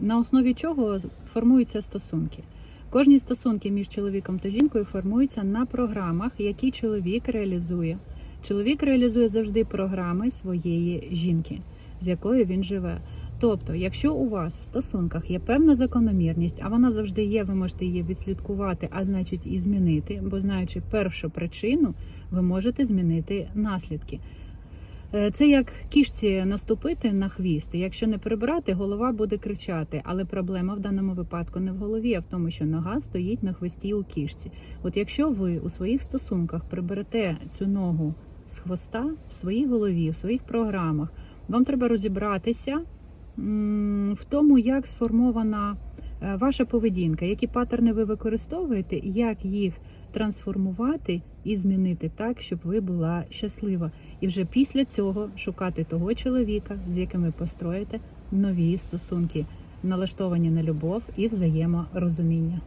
На основі чого формуються стосунки? Кожні стосунки між чоловіком та жінкою формуються на програмах, які чоловік реалізує. Чоловік реалізує завжди програми своєї жінки, з якою він живе. Тобто, якщо у вас в стосунках є певна закономірність, а вона завжди є, ви можете її відслідкувати, а значить і змінити, бо знаючи першу причину, ви можете змінити наслідки. Е, Це як кішці наступити на хвіст. Якщо не прибрати, голова буде кричати. Але проблема в даному випадку не в голові, а в тому, що нога стоїть на хвості у кішці. От якщо ви у своїх стосунках приберете цю ногу з хвоста в своїй голові, в своїх програмах, вам треба розібратися в тому, як сформована ваша поведінка, які паттерни ви використовуєте, як їх трансформувати і змінити так, щоб ви була щаслива. І вже після цього шукати того чоловіка, з яким ви построїте нові стосунки, налаштовані на любов і взаєморозуміння.